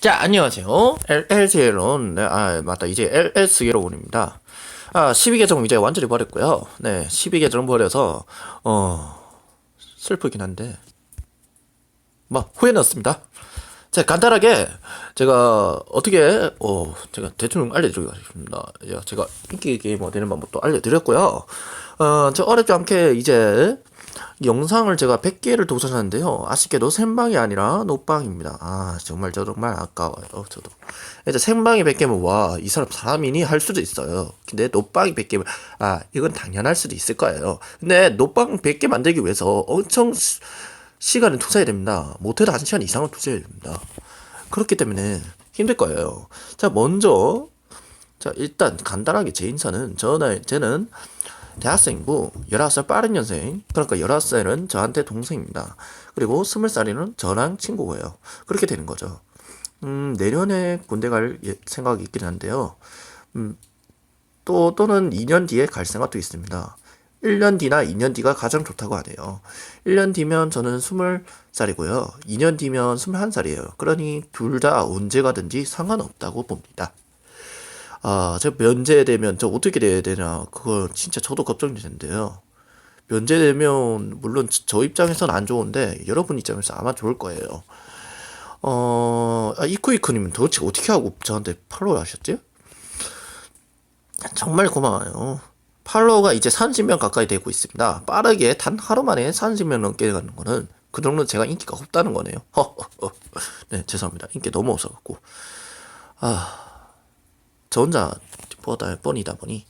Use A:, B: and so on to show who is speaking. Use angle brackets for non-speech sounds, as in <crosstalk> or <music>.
A: 자, 안녕하세요. LLGL은, 네, 아, 맞다. 이제 LS 여러분입니다. 아, 12계정 이제 완전히 버렸고요. 네, 12계정 버려서, 어, 슬프긴 한데, 뭐, 후회는 없습니다. 자, 간단하게, 제가, 어떻게, 어, 제가 대충 알려드리겠습니다. 야, 제가 인기 게이머 되는 방법도 알려드렸고요. 어, 저 어렵지 않게 이제, 영상을 제가 100개를 도전하는데요. 아쉽게도 생방이 아니라 녹방입니다. 아, 정말 저 정말 아까워요. 저도. 이제 생방이 100개면 와, 이 사람 사람이니 할 수도 있어요. 근데 녹방이 100개면 아, 이건 당연할 수도 있을 거예요. 근데 녹방 100개 만들기 위해서 엄청 시, 시간을 투자해야 됩니다. 못해도 1시간 이상을 투자해야 됩니다. 그렇기 때문에 힘들 거예요. 자, 먼저 자, 일단 간단하게 제 인사는 저는 쟤는 대학생이고 19살 빠른 년생 그러니까 19살은 저한테 동생입니다. 그리고 20살이는 저랑 친구고요. 그렇게 되는 거죠. 음, 내년에 군대 갈 예- 생각이 있긴 한데요. 음, 또 또는 2년 뒤에 갈 생각도 있습니다. 1년 뒤나 2년 뒤가 가장 좋다고 하네요. 1년 뒤면 저는 20살이고요. 2년 뒤면 21살이에요. 그러니 둘 다 언제 가든지 상관없다고 봅니다 아, 저 면제되면 저 어떻게 돼야 되나 그거 진짜 저도 걱정이 되는데요. 면제되면 물론 저- 저 입장에서는 안 좋은데 여러분 입장에서 아마 좋을 거예요. 어, 아, 이쿠이쿠님은 도대체 어떻게 하고 저한테 팔로우 하셨지? 정말 고마워요. 팔로우가 이제 30명 가까이 되고 있습니다. 빠르게 단 하루 만에 30명 넘게 가는 거는 그 정도는 제가 인기가 없다는 거네요. 허허허. <laughs> 네, 죄송합니다. 인기 너무 없어갖고. 아, 저 혼자 뻔다 뻔이다 보니